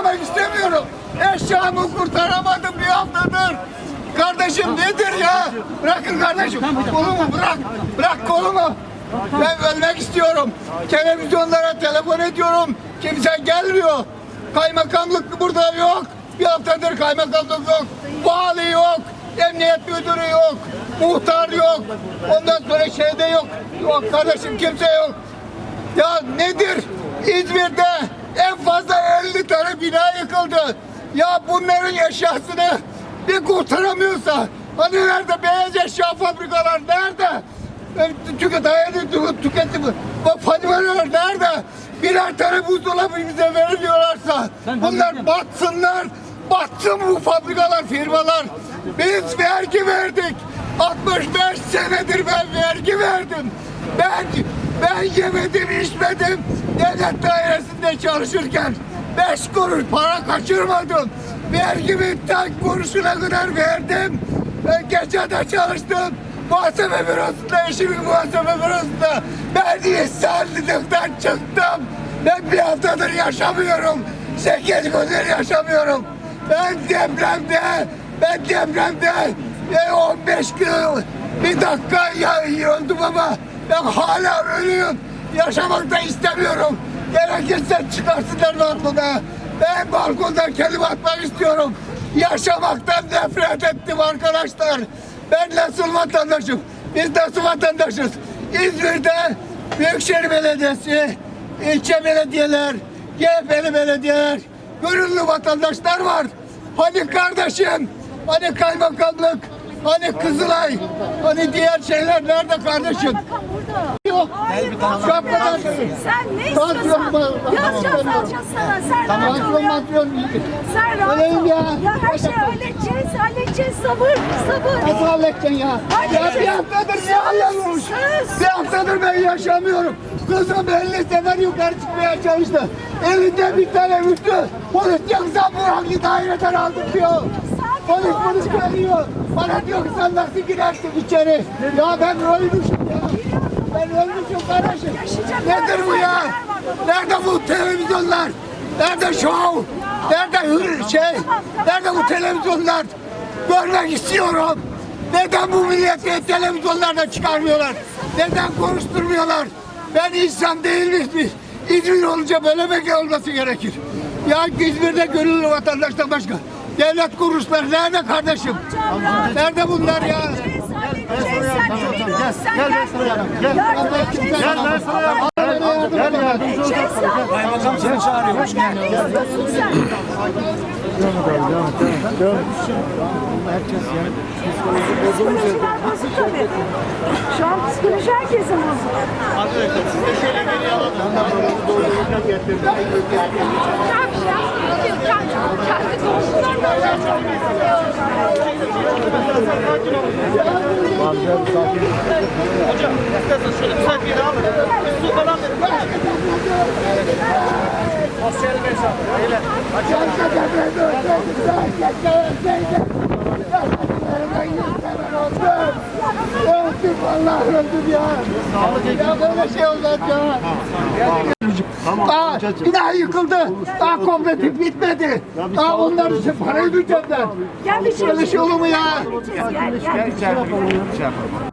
yaşamak istemiyorum. Eşyamı kurtaramadım bir haftadır. Kardeşim nedir ya? Bırakın kardeşim. Kolumu bırak. Bırak kolumu. Ben ölmek istiyorum. Televizyonlara telefon ediyorum. Kimse gelmiyor. Kaymakamlık burada yok. Bir haftadır kaymakamlık yok. Vali yok. Emniyet müdürü yok. Muhtar yok. Ondan sonra şeyde yok. Yok kardeşim kimse yok. Ya nedir? İzmir'de en fazla 50 tane bina yıkıldı. Ya bunların eşyasını bir kurtaramıyorsa hani nerede beyaz eşya fabrikalar nerede? Çünkü dayanı tüketim bu fabrikalar nerede? Birer tane buzdolabı bize veriliyorlarsa bunlar batsınlar. Batsın bu fabrikalar, firmalar. Biz vergi verdik. 65 senedir ben vergi verdim. Ben ben yemedim, içmedim. Devlet dairesinde çalışırken beş kuruş para kaçırmadım. Vergimi tek kuruşuna kadar verdim. Ben gece de çalıştım. Muhasebe bürosunda, eşimin muhasebe bürosunda. Ben insanlıktan çıktım. Ben bir haftadır yaşamıyorum. Sekiz gündür yaşamıyorum. Ben depremde, ben depremde e, 15 gün bir dakika ya, öldüm ama ben hala ölüyorum. Yaşamak da istemiyorum. Gerekirse çıkarsınlar balkona. Ben balkondan kendimi atmak istiyorum. Yaşamaktan nefret ettim arkadaşlar. Ben nasıl vatandaşım? Biz nasıl vatandaşız? İzmir'de Büyükşehir Belediyesi, ilçe belediyeler, CHP'li belediyeler, gönüllü vatandaşlar var. Hani kardeşim, hani kaymakamlık, hani Kızılay, hani diğer şeyler nerede kardeşim? Yok. Hayır, Şu an kadar- Sen ne istiyorsan yazacağız alacağız sana. Sen rahat ol ya. Sen rahat ol. ya. Ya her şeyi halledeceğiz, halledeceğiz. Sabır, sabır. Nasıl halledeceksin ya? Ya bir haftadır ne? Söz. Bir haftadır ben yaşamıyorum. Kızım 50 sefer yukarı çıkmaya çalıştı. Elinde bir tane müftü. Polis yoksa bu hangi daireden aldık diyor. Polis polis geliyor. Bana diyor ki sen nasıl girersin içeri? Ya ben ölmüşüm ya. Ben ölmüşüm kardeşim. Nedir bu ya? Nerede bu televizyonlar? Nerede şov? Nerede hür şey? Nerede bu televizyonlar? Görmek istiyorum. Neden bu milleti televizyonlarda çıkarmıyorlar? Neden konuşturmuyorlar? Ben insan değil mi? İzmir olunca böyle mi olması gerekir? Ya İzmir'de gönüllü vatandaştan başka. Devlet kuruluşları nerede kardeşim? Nerede bunlar ya? Halledeceğiz, halledeceğiz. Sen emin ol, sen gel. Yardım edeceğiz. Gel ben sana yardım Gel yardımcı ol. Edeceğiz ya. Kaymakam seni çağırıyor. Hoş Gel, ne istiyorsun sen? Psikolojiler bozuk tabii. Şu an psikoloji herkesin bozuk. Kendi Hocam istersen şöyle müsait bir yere alın. Bir su falan verin. Sosyal mesafe. Beyler. Öldüm vallahi öldüm ya. Ya böyle şey olmaz ya. Daha bina yıkıldı. Daha komple bitmedi. Daha onlar için para ödeyeceğim ben. Gel bir şey Böyle şey olur mu ya? Gel, gel.